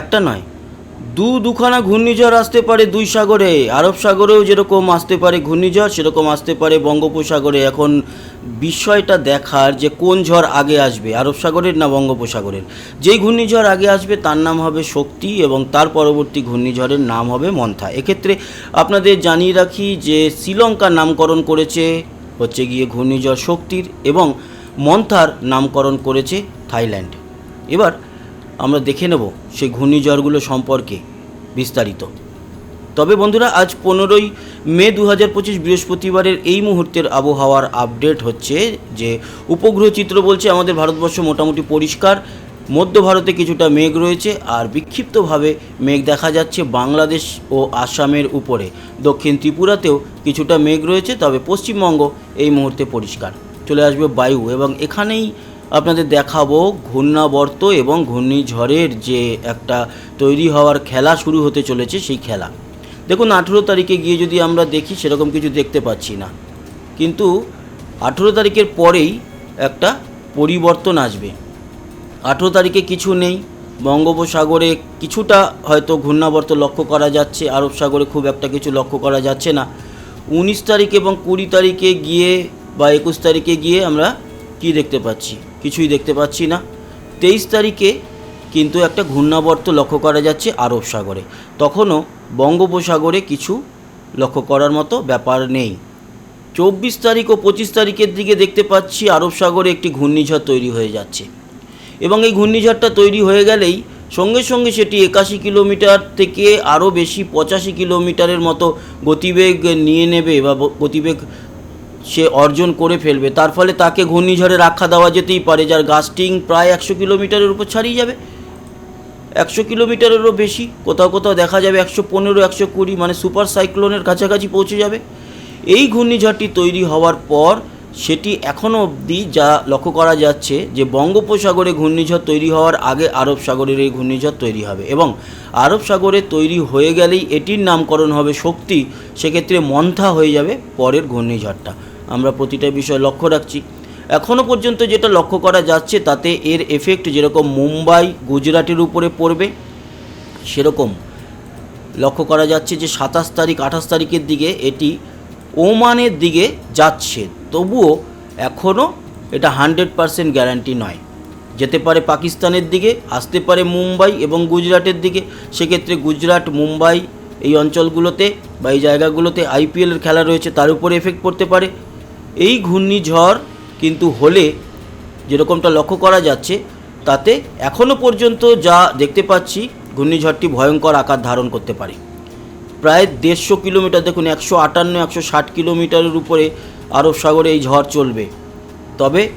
একটা নয়। দু দুখানা ঘূর্ণিঝড় আসতে পারে দুই সাগরে, আরব সাগরেও যেরকম আসতে পারে ঘূর্ণিঝড়, সেরকম আসতে পারে বঙ্গোপসাগরে। এখন বিষয়টা দেখার যে কোন ঝড় আগে আসবে, আরব সাগরের না বঙ্গোপসাগরের? যেই ঘূর্ণিঝড় আগে আসবে তার নাম হবে শক্তি এবং তার পরবর্তী ঘূর্ণিঝড়ের নাম হবে মন্থা। এক্ষেত্রে আপনাদের জানিয়ে রাখি যে শ্রীলঙ্কার নামকরণ করেছে, হচ্ছে গিয়ে ঘূর্ণিঝড় শক্তির এবং মন্থার নামকরণ করেছে থাইল্যান্ড। এবার আমরা দেখে নেব সেই ঘূর্ণিঝড়গুলো সম্পর্কে বিস্তারিত। তবে বন্ধুরা, আজ পনেরোই মে দু হাজার পঁচিশ বৃহস্পতিবারের এই মুহূর্তের আবহাওয়ার আপডেট হচ্ছে যে উপগ্রহ চিত্র বলছে আমাদের ভারতবর্ষ মোটামুটি পরিষ্কার, মধ্য ভারতে কিছুটা মেঘ রয়েছে আর বিক্ষিপ্তভাবে মেঘ দেখা যাচ্ছে বাংলাদেশ ও আসামের উপরে। দক্ষিণ ত্রিপুরাতেও কিছুটা মেঘ রয়েছে, তবে পশ্চিমবঙ্গ এই মুহূর্তে পরিষ্কার। চলে আসবে বায়ু এবং এখানেই আপনাদের দেখাবো ঘূর্ণাবর্ত এবং ঘূর্ণিঝড়ের যে একটা তৈরি হওয়ার খেলা শুরু হতে চলেছে সেই খেলা। দেখুন, আঠেরো তারিখে গিয়ে যদি আমরা দেখি, সেরকম কিছু দেখতে পাচ্ছি না। কিন্তু আঠেরো তারিখের পরেই একটা পরিবর্তন আসবে। আঠেরো তারিখে কিছু নেই। বঙ্গোপসাগরে কিছুটা হয়তো ঘূর্ণাবর্ত লক্ষ্য করা যাচ্ছে, আরব সাগরে খুব একটা কিছু লক্ষ্য করা যাচ্ছে না। উনিশ তারিখ এবং কুড়ি তারিখে গিয়ে বা একুশ তারিখে গিয়ে আমরা কি দেখতে পাচ্ছি? কিছুই দেখতে পাচ্ছি না। তেইশ তারিখে কিন্তু একটা ঘূর্ণাবর্ত লক্ষ্য করা যাচ্ছে আরব সাগরে। তখনও বঙ্গোপসাগরে কিছু লক্ষ্য করার মতো ব্যাপার নেই। চব্বিশ তারিখ ও পঁচিশ তারিখের দিকে দেখতে পাচ্ছি আরব সাগরে একটি ঘূর্ণিঝড় তৈরি হয়ে যাচ্ছে। এবং এই ঘূর্ণিঝড়টা তৈরি হয়ে গেলেই সঙ্গে সঙ্গে সেটি একাশি কিলোমিটার থেকে আরও বেশি পঁচাশি কিলোমিটারের মতো গতিবেগ নিয়ে নেবে বা গতিবেগ সে অর্জন করে ফেলবে। তার ফলে তাকে ঘূর্ণিঝড়ে রাখা দেওয়া যেতেই পারে, যার গাস্টিং প্রায় একশো কিলোমিটারের উপর ছাড়িয়ে যাবে। একশো কিলোমিটারেরও বেশি, কোথাও কোথাও দেখা যাবে একশো পনেরো, একশো কুড়ি মানে সুপার সাইক্লোনের কাছাকাছি পৌঁছে যাবে। এই ঘূর্ণিঝড়টি তৈরি হওয়ার পর সেটি এখনও অবধি যা লক্ষ্য করা যাচ্ছে যে বঙ্গোপসাগরে ঘূর্ণিঝড় তৈরি হওয়ার আগে আরব সাগরের এই ঘূর্ণিঝড় তৈরি হবে এবং আরব সাগরে তৈরি হয়ে গেলেই এটির নামকরণ হবে শক্তি। সেক্ষেত্রে মন্থা হয়ে যাবে পরের ঘূর্ণিঝড়টা। আমরা প্রতিটা বিষয় লক্ষ্য রাখছি। এখনও পর্যন্ত যেটা লক্ষ্য করা যাচ্ছে, তাতে এর এফেক্ট যেরকম মুম্বাই, গুজরাটের উপরে পড়বে, সেরকম। লক্ষ্য করা যাচ্ছে যে সাতাশ তারিখ, আঠাশ তারিখের দিকে এটি ওমানের দিকে যাচ্ছে। তবুও এখনও এটা হান্ড্রেড পারসেন্ট গ্যারান্টি নয়। যেতে পারে পাকিস্তানের দিকে, আসতে পারে মুম্বাই এবং গুজরাটের দিকে। সেক্ষেত্রে গুজরাট, মুম্বাই এই অঞ্চলগুলোতে বা এই জায়গাগুলোতে আইপিএলের খেলা রয়েছে, তার উপরে এফেক্ট পড়তে পারে। এই ঘূর্ণিঝড় কিন্তু হলে যেরকমটা লক্ষ্য করা যাচ্ছে, তাতে এখনও পর্যন্ত যা দেখতে পাচ্ছি, ঘূর্ণিঝড়টি ভয়ঙ্কর আকার ধারণ করতে পারে। প্রায় দেড়শো কিলোমিটার, দেখুন, একশো আটান্ন, একশো ষাট কিলোমিটারের উপরে আরব সাগরে এই ঝড় চলবে। তবে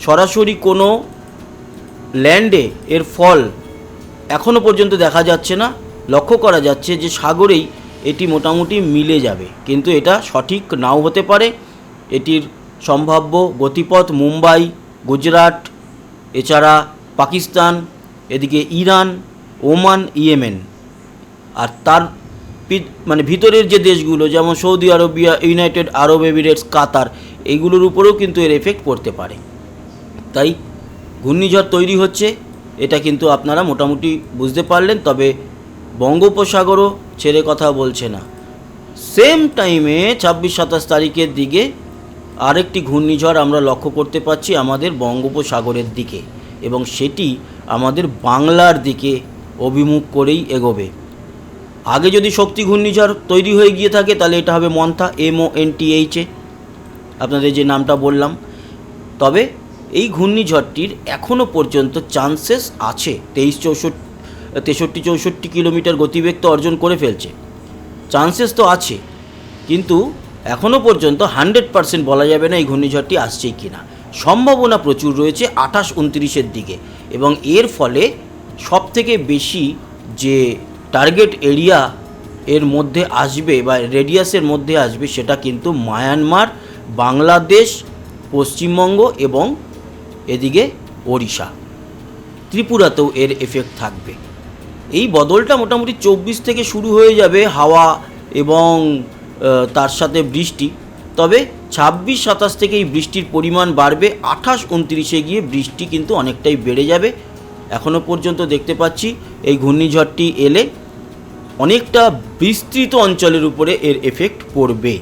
সরাসরি কোনো ল্যান্ডে এর ফল এখনও পর্যন্ত দেখা যাচ্ছে না। লক্ষ্য করা যাচ্ছে যে সাগরেই এটি মোটামুটি মিলে যাবে। কিন্তু এটা সঠিক নাও হতে পারে। এটির সম্ভাব্য গতিপথ মুম্বাই, গুজরাট, এছাড়া পাকিস্তান, এদিকে ইরান, ওমান, ইয়েমেন। আর তার মানে ভিতরের যে দেশগুলো, যেমন Saudi Arabia, United Arab Emirates, Qatar এইগুলোর উপরেও কিন্তু এর এফেক্ট পড়তে পারে। তাই ঘূর্ণিঝড় তৈরি হচ্ছে, এটা কিন্তু আপনারা মোটামুটি বুঝতে পারলেন, তবে বঙ্গোপসাগরও ছেড়ে কথা বলছে না। সেম টাইমে ছাব্বিশ সাতাশ তারিখের দিকে আরেকটি ঘূর্ণিঝড় আমরা লক্ষ্য করতে পারছি আমাদের বঙ্গোপসাগরের দিকে এবং সেটি আমাদের বাংলার দিকে অভিমুখ করেই এগোবে। আগে যদি শক্তি ঘূর্ণিঝড় তৈরি হয়ে গিয়ে থাকে, তাহলে এটা হবে Montha M O N T আপনাদের যে নামটা বললাম। তবে এই ঘূর্ণিঝড়টির এখনও পর্যন্ত চান্সেস আছে। তেইশ চৌষট্টি তেষট্টি চৌষট্টি কিলোমিটার গতিবেগ তো অর্জন করে ফেলছে। চান্সেস তো আছে। কিন্তু এখনও পর্যন্ত হান্ড্রেড পারসেন্ট বলা যাবে না এই ঘূর্ণিঝড়টি আসছেই কি না সম্ভাবনা প্রচুর রয়েছে আঠাশ উনত্রিশের দিকে এবং এর ফলে সবথেকে বেশি যে টার্গেট এরিয়া এর মধ্যে আসবে বা রেডিয়াসের মধ্যে আসবে সেটা কিন্তু মায়ানমার, বাংলাদেশ, পশ্চিমবঙ্গ এবং এদিকে ওড়িশা। ত্রিপুরাতেও এর এফেক্ট থাকবে। এই বদলটা মোটামুটি চব্বিশ থেকে শুরু হয়ে যাবে হাওয়া এবং তার সাথে বৃষ্টি। তবে ছাব্বিশ সাতাশ থেকে এই বৃষ্টির পরিমাণ বাড়বে। আঠাশ উনত্রিশে গিয়ে বৃষ্টি কিন্তু অনেকটাই বেড়ে যাবে। এখনও পর্যন্ত দেখতে পাচ্ছি এই ঘূর্ণিঝড়টি এলে অনেকটা বিস্তৃত অঞ্চলের উপরে এর এফেক্ট পড়বে।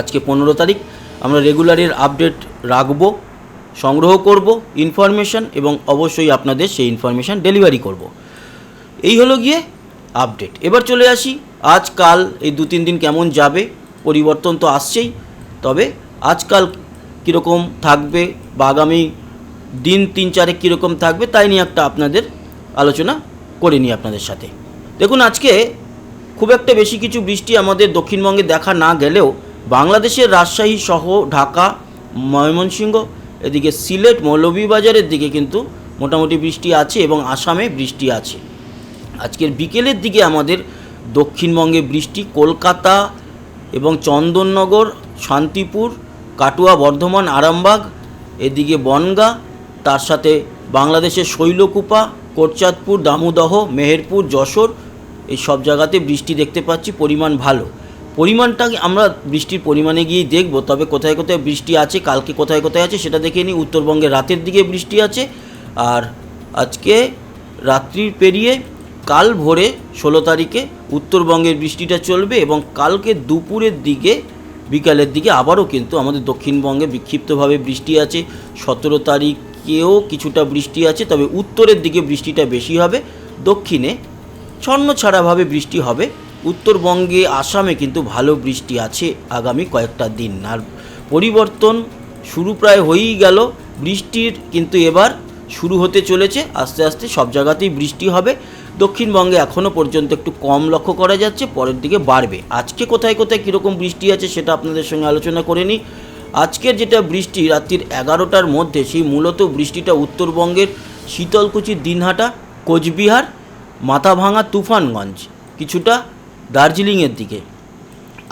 আজকে পনেরো তারিখ, আমরা রেগুলারের আপডেট রাখব, সংগ্রহ করব ইনফরমেশন এবং অবশ্যই আপনাদের সেই ইনফরমেশন ডেলিভারি করব। এই হলো গিয়ে আপডেট এবার চলে আসি আজকাল এই দু তিন দিন কেমন যাবে? পরিবর্তন তো আসছেই। তবে আজকাল কীরকম থাকবে বা আগামী দিন তিন চারেক কীরকম থাকবে তাই নিয়ে একটা আপনাদের আলোচনা করে নিই আপনাদের সাথে। দেখুন, আজকে খুব একটা বেশি কিছু বৃষ্টি আমাদের দক্ষিণবঙ্গে দেখা না গেলেও বাংলাদেশের রাজশাহী সহ ঢাকা, ময়মনসিংহ, এদিকে সিলেট, মৌলভীবাজারের দিকে কিন্তু মোটামুটি বৃষ্টি আছে এবং আসামে বৃষ্টি আছে। আজকের বিকেলের দিকে আমাদের দক্ষিণবঙ্গে বৃষ্টি, কলকাতা এবং চন্দননগর, শান্তিপুর, কাটুয়া, বর্ধমান, আরামবাগ, এদিকে বনগা, তার সাথে বাংলাদেশের শৈলকুপা, কোটচাঁদপুর, দামোদহ, মেহেরপুর, যশোর, এই সব জায়গাতে বৃষ্টি দেখতে পাচ্ছি, পরিমাণ ভালো। পরিমাণটা আমরা বৃষ্টির পরিমাণে গিয়ে দেখব, তবে কোথায় কোথায় বৃষ্টি আছে, কালকে কোথায় কোথায় আছে, সেটা দেখে নিই। উত্তরবঙ্গে রাতের দিকে বৃষ্টি আছে, আর আজকে রাত্রির পেরিয়ে কাল ভোরে ষোলো তারিখে উত্তরবঙ্গের বৃষ্টিটা চলবে এবং কালকে দুপুরের দিকে, বিকালের দিকে আবারও কিন্তু আমাদের দক্ষিণবঙ্গে বিক্ষিপ্তভাবে বৃষ্টি আছে। সতেরো তারিখেও কিছুটা বৃষ্টি আছে, তবে উত্তরের দিকে বৃষ্টিটা বেশি হবে। দক্ষিণে ছন্ন ছাড়াভাবে বৃষ্টি হবে। উত্তরবঙ্গে, আসামে কিন্তু ভালো বৃষ্টি আছে আগামী কয়েকটা দিন। আর পরিবর্তন শুরু প্রায় হয়েই গেল। বৃষ্টির কিন্তু এবার শুরু হতে চলেছে। আস্তে আস্তে সব জায়গাতেই বৃষ্টি হবে। দক্ষিণবঙ্গে এখনও পর্যন্ত একটু কম লক্ষ্য করা যাচ্ছে, পরের দিকে বাড়বে। আজকে কোথায় কোথায় কীরকম বৃষ্টি আছে সেটা আপনাদের সঙ্গে আলোচনা করে নিই। আজকের যেটা বৃষ্টি, রাত্রির এগারোটার মধ্যে সেই মূলত বৃষ্টিটা উত্তরবঙ্গের শীতলকুচি, দিনহাটা, কোচবিহার, মাথাভাঙা, তুফানগঞ্জ, কিছুটা দার্জিলিংয়ের দিকে।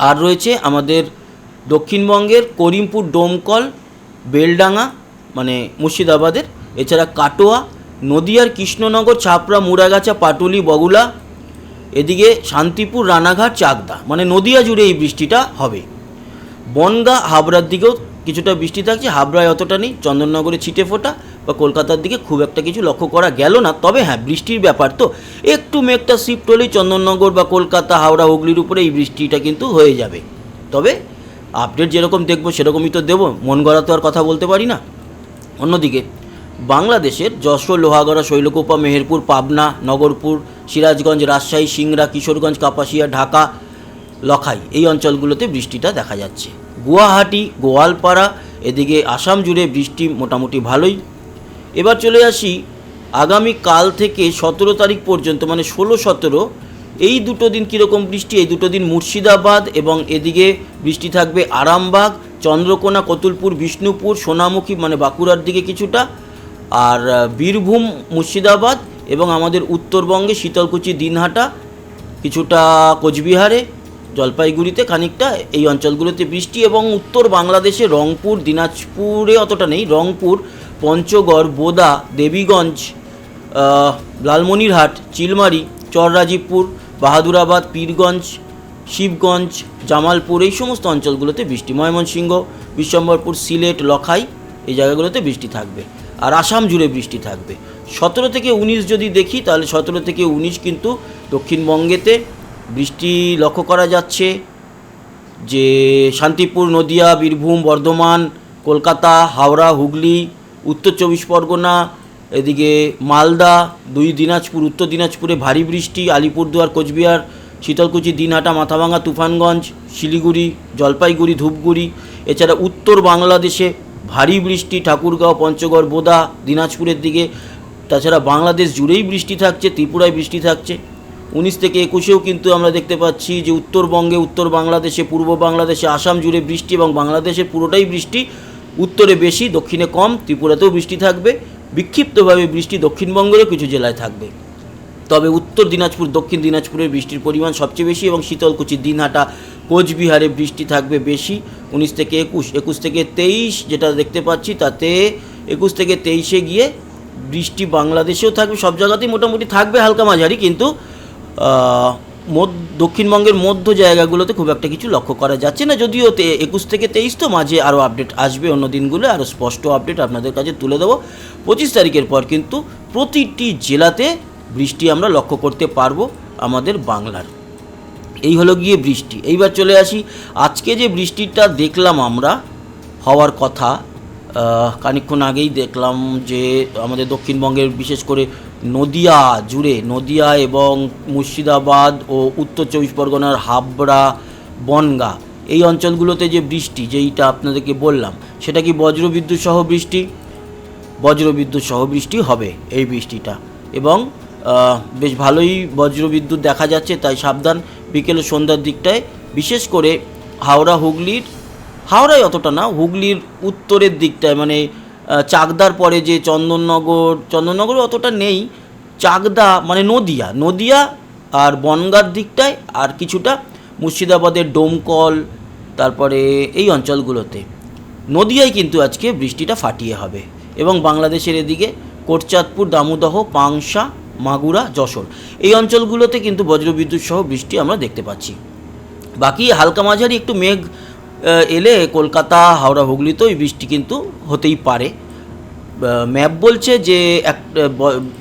আর রয়েছে আমাদের দক্ষিণবঙ্গের করিমপুর, ডোমকল, বেলডাঙ্গা মানে মুর্শিদাবাদের, এছাড়া কাটোয়া নদিয়ার কৃষ্ণনগর ছাপড়া মুড়াগাছা, পাটুলি, বগুলা, এদিকে শান্তিপুর, রানাঘাট, চাকদা। মানে নদিয়া জুড়ে এই বৃষ্টিটা হবে। বনগা, হাবড়ার দিকেও কিছুটা বৃষ্টি থাকছে। হাবড়ায় অতটা নেই। চন্দননগরে ছিটে ফোটা বা কলকাতার দিকে খুব একটা কিছু লক্ষ্য করা গেল না। তবে হ্যাঁ বৃষ্টির ব্যাপার তো। একটু মেঘটা শিফট হলেই চন্দননগর বা কলকাতা, হাওড়া, হুগলির উপরে এই বৃষ্টিটা কিন্তু হয়ে যাবে। তবে আপডেট যেরকম দেখব, সেরকমই তো দেবো। মন গড়া তো আর কথা বলতে পারি না। অন্যদিকে বাংলাদেশের যশোর, লোহাগড়া, শৈলকুপা, মেহেরপুর, পাবনা, নগরপুর, সিরাজগঞ্জ, রাজশাহী, সিংড়া, কিশোরগঞ্জ, কাপাসিয়া, ঢাকা, লখাই এই অঞ্চলগুলোতে বৃষ্টিটা দেখা যাচ্ছে। গুয়াহাটি, গোয়ালপাড়া, এদিকে আসাম জুড়ে বৃষ্টি মোটামুটি ভালোই। এবার চলে আসি আগামী কাল থেকে সতেরো তারিখ পর্যন্ত মানে ষোলো, সতেরো, এই দুটো দিন কীরকম বৃষ্টি? এই দুটো দিন মুর্শিদাবাদ এবং এদিকে বৃষ্টি থাকবে আরামবাগ, চন্দ্রকোনা, কতুলপুর, বিষ্ণুপুর, সোনামুখী মানে বাঁকুড়ার দিকে কিছুটা। আর বীরভূম, মুর্শিদাবাদ এবং আমাদের উত্তরবঙ্গে শীতলকুচি, দিনহাটা, কিছুটা কোচবিহারে, জলপাইগুড়িতে খানিকটা এই অঞ্চলগুলোতে বৃষ্টি এবং উত্তর বাংলাদেশে রংপুর, দিনাজপুরে অতটা নেই, রংপুর, পঞ্চগড়, বোদা, দেবীগঞ্জ লালমনিরহাট, চিলমারি, চররাজীবপুর, বাহাদুরাবাদ, পীরগঞ্জ, শিবগঞ্জ, জামালপুর এই সমস্ত অঞ্চলগুলোতে বৃষ্টি। ময়মনসিংহ, বিশ্বম্বরপুর, সিলেট, লখাই এই জায়গাগুলোতে বৃষ্টি থাকবে। আর আসাম জুড়ে বৃষ্টি থাকবে। সতেরো থেকে উনিশ যদি দেখি, তাহলে সতেরো থেকে উনিশ কিন্তু দক্ষিণবঙ্গেতে বৃষ্টি লক্ষ্য করা যাচ্ছে। যে শান্তিপুর, নদিয়া, বীরভূম, বর্ধমান, কলকাতা, হাওড়া, হুগলি, উত্তর চব্বিশ পরগনা, এদিকে মালদা, দুই দিনাজপুর, উত্তর দিনাজপুরে ভারী বৃষ্টি, আলিপুরদুয়ার, কোচবিহার, শীতলকুচি, দিনহাটা মাথাভাঙা তুফানগঞ্জ, শিলিগুড়ি, জলপাইগুড়ি, ধূপগুড়ি, এছাড়া উত্তর বাংলাদেশে ভারী বৃষ্টি, ঠাকুরগাঁও, পঞ্চগড়, বোদা, দিনাজপুরের দিকে। তাছাড়া বাংলাদেশ জুড়েই বৃষ্টি থাকছে, ত্রিপুরায় বৃষ্টি থাকছে। উনিশ থেকে একুশেও কিন্তু আমরা দেখতে পাচ্ছি যে উত্তরবঙ্গে, উত্তর বাংলাদেশে, পূর্ব বাংলাদেশে, আসাম জুড়ে বৃষ্টি এবং বাংলাদেশের পুরোটাই বৃষ্টি। উত্তরে বেশি, দক্ষিণে কম, ত্রিপুরাতেও বৃষ্টি থাকবে। বিক্ষিপ্তভাবে বৃষ্টি দক্ষিণবঙ্গেরও কিছু জেলায় থাকবে। তবে উত্তর দিনাজপুর, দক্ষিণ দিনাজপুরে বৃষ্টির পরিমাণ সবচেয়ে বেশি এবং শীতলকুচি, দিনহাটা, কোচবিহারে বৃষ্টি থাকবে বেশি। উনিশ থেকে একুশ একুশ থেকে তেইশ যেটা দেখতে পাচ্ছি তাতে একুশ থেকে তেইশে গিয়ে বৃষ্টি বাংলাদেশেও থাকবে, সব জায়গাতেই মোটামুটি থাকবে হালকা মাঝারি কিন্তু দক্ষিণবঙ্গের মধ্য জায়গাগুলোতে খুব একটা কিছু লক্ষ্য করা যাচ্ছে না। যদিও তে- একুশ থেকে তেইশ তো মাঝে আরও আপডেট আসবে অন্য দিনগুলো, আরও স্পষ্ট আপডেট আপনাদের কাছে তুলে দেবো। পঁচিশ তারিখের পর কিন্তু প্রতিটি জেলাতে বৃষ্টি আমরা লক্ষ্য করতে পারব আমাদের বাংলার। এই হলো গিয়ে বৃষ্টি। এইবার চলে আসি। আজকে যে বৃষ্টিটা দেখলাম আমরা হওয়ার কথা আহ, খানিকক্ষণ আগেই দেখলাম যে আমাদের দক্ষিণবঙ্গের বিশেষ করে নদিয়া জুড়ে নদিয়া এবং মুর্শিদাবাদ ও উত্তর চব্বিশ পরগনার হাবড়া বনগা এই অঞ্চলগুলোতে যে বৃষ্টি যেইটা আপনাদেরকে বললাম সেটা কি বজ্রবিদ্যুৎ সহ বৃষ্টি? বজ্রবিদ্যুৎ সহ বৃষ্টি হবে এই বৃষ্টিটা। এবং বেশ ভালোই বজ্রবিদ্যুৎ দেখা যাচ্ছে, তাই সাবধান বিকেল ও সন্ধ্যার দিকটায়। বিশেষ করে হাওড়া হুগলির হাওড়ায় অতটা না, হুগলির উত্তরের দিকটায় মানে চাকদার পরে যে চন্দননগর চন্দননগর অতটা নেই, চাকদা মানে নদিয়া নদিয়া আর বনগার দিকটায় আর কিছুটা মুর্শিদাবাদের ডোমকল, তারপরে এই অঞ্চলগুলোতে। নদিয়ায় কিন্তু আজকে বৃষ্টিটা ফাটিয়ে হবে। এবং বাংলাদেশের এদিকে কোটচাঁদপুর, দামোদহ, পাংশা মাগুরা, যশোর। এই অঞ্চলগুলোতে কিন্তু বজ্রবিদ্যুৎ সহ বৃষ্টি আমরা দেখতে পাচ্ছি। বাকি হালকা মাঝারি একটু মেঘ এলে কলকাতা, হাওড়া, হুগলিতেও এই বৃষ্টি কিন্তু হতেই পারে। ম্যাপ বলছে যে, এক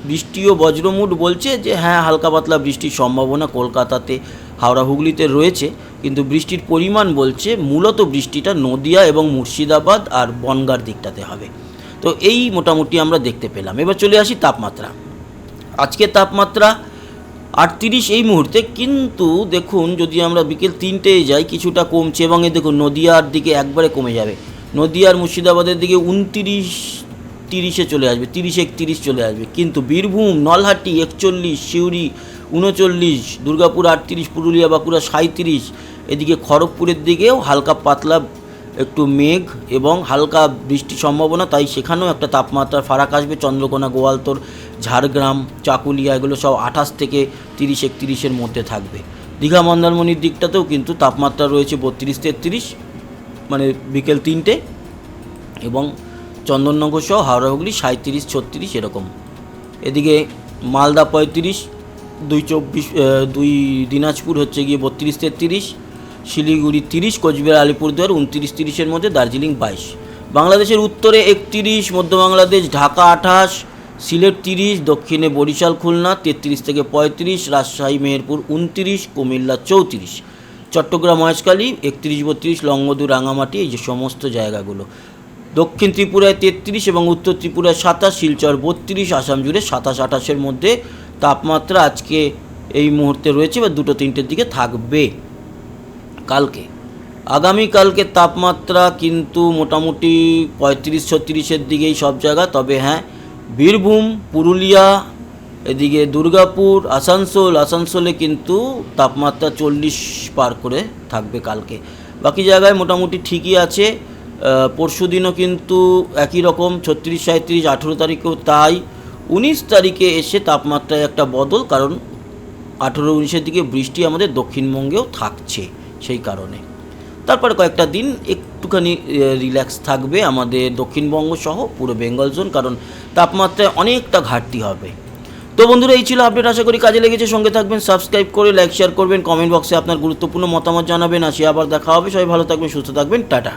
বৃষ্টি ও বজ্রমুট বলছে যে হ্যাঁ হালকা পাতলা বৃষ্টির সম্ভাবনা কলকাতাতে, হাওড়া, হুগলিতে রয়েছে। কিন্তু বৃষ্টির পরিমাণ বলছে মূলত বৃষ্টিটা নদিয়া এবং মুর্শিদাবাদ আর বনগার দিকটাতে হবে। তো এই মোটামুটি আমরা দেখতে পেলাম। এবার চলে আসি তাপমাত্রা। আজকে তাপমাত্রা আটত্রিশ এই মুহূর্তে, কিন্তু দেখুন যদি আমরা বিকেল তিনটেয় যাই, কিছুটা কমছে এবং এ দেখুন নদিয়ার দিকে একবারে কমে যাবে। নদিয়ার মুর্শিদাবাদের দিকে উনতিরিশ তিরিশে চলে আসবে, তিরিশ একতিরিশ চলে আসবে। কিন্তু বীরভূম, নলহাটি, একচল্লিশ, সিউড়ি, উনচল্লিশ, দুর্গাপুর আটত্রিশ, পুরুলিয়া, বাঁকুড়া সাঁত্রিশ এদিকে খড়গপুরের দিকেও হালকা পাতলা একটু মেঘ এবং হালকা বৃষ্টির সম্ভাবনা, তাই সেখানেও একটা তাপমাত্রার ফারাক আসবে। চন্দ্রকোনা, গোয়ালতোর, ঝাড়গ্রাম, চাকুলিয়া এগুলো সব আঠাশ থেকে তিরিশ, একত্রিশের মধ্যে থাকবে। দীঘা, মন্দারমণির দিকটাতেও কিন্তু তাপমাত্রা রয়েছে বত্রিশ, তেত্রিশ মানে বিকেল তিনটে এবং চন্দননগর সহ হাওড়া, হুগলি সাঁত্রিশ ছত্রিশ এরকম। এদিকে মালদা পঁয়ত্রিশ, দুই চব্বিশ দুই দিনাজপুর হচ্ছে গিয়ে বত্রিশ, তেত্রিশ শিলিগুড়ি তিরিশ, কোচবিহার আলিপুরদুয়ার উনত্রিশ, তিরিশের মধ্যে দার্জিলিং বাইশ। বাংলাদেশের উত্তরে একত্রিশ, মধ্য বাংলাদেশ ঢাকা আঠাশ, সিলেট তিরিশ, দক্ষিণে বরিশাল খুলনা, তেত্রিশ থেকে পঁয়ত্রিশ, রাজশাহী, মেহেরপুর উনত্রিশ, কুমিল্লা চৌত্রিশ। চট্টগ্রাম, মহেশখালী একত্রিশ, বত্রিশ, লংগদু, রাঙামাটি, এই যে সমস্ত জায়গাগুলো। দক্ষিণ ত্রিপুরায় তেত্রিশ এবং উত্তর ত্রিপুরায় সাতাশ, শিলচর বত্রিশ, আসাম জুড়ে সাতাশ, আঠাশের মধ্যে তাপমাত্রা আজকে এই মুহূর্তে রয়েছে বা দুটো তিনটের দিকে থাকবে। কালকে। আগামীকালকে তাপমাত্রা কিন্তু মোটামুটি পঁয়ত্রিশ ছত্রিশের দিকেই সব জায়গা। তবে হ্যাঁ বীরভূম, পুরুলিয়া, এদিকে দুর্গাপুর, আসানসোল, আসানসোলে কিন্তু তাপমাত্রা চল্লিশ পার করে থাকবে কালকে। বাকি জায়গায় মোটামুটি ঠিকই আছে। পরশু দিনও কিন্তু একই রকম, ছত্রিশ সাঁত্রিশ আঠেরো তারিখেও তাই। উনিশ তারিখে এসে তাপমাত্রায় একটা বদল, কারণ আঠেরো, উনিশের দিকে বৃষ্টি আমাদের দক্ষিণবঙ্গেও থাকছে। সেই কারণে। তারপরে কয়েকটা দিন একটুখানি রিল্যাক্স থাকবে আমাদের দক্ষিণবঙ্গ সহ পুরো বেঙ্গল জোন কারণ তাপমাত্রায় অনেকটা ঘাটতি হবে। তো বন্ধুরা, এই ছিল আপডেট আশা করি কাজে লেগেছে। সঙ্গে থাকবেন সাবস্ক্রাইব করে লাইক শেয়ার করবেন কমেন্ট বক্সে আপনার গুরুত্বপূর্ণ মতামত জানাবেন। আসি আবার দেখা হবে। সবাই ভালো থাকবেন, সুস্থ থাকবেন। টাটা।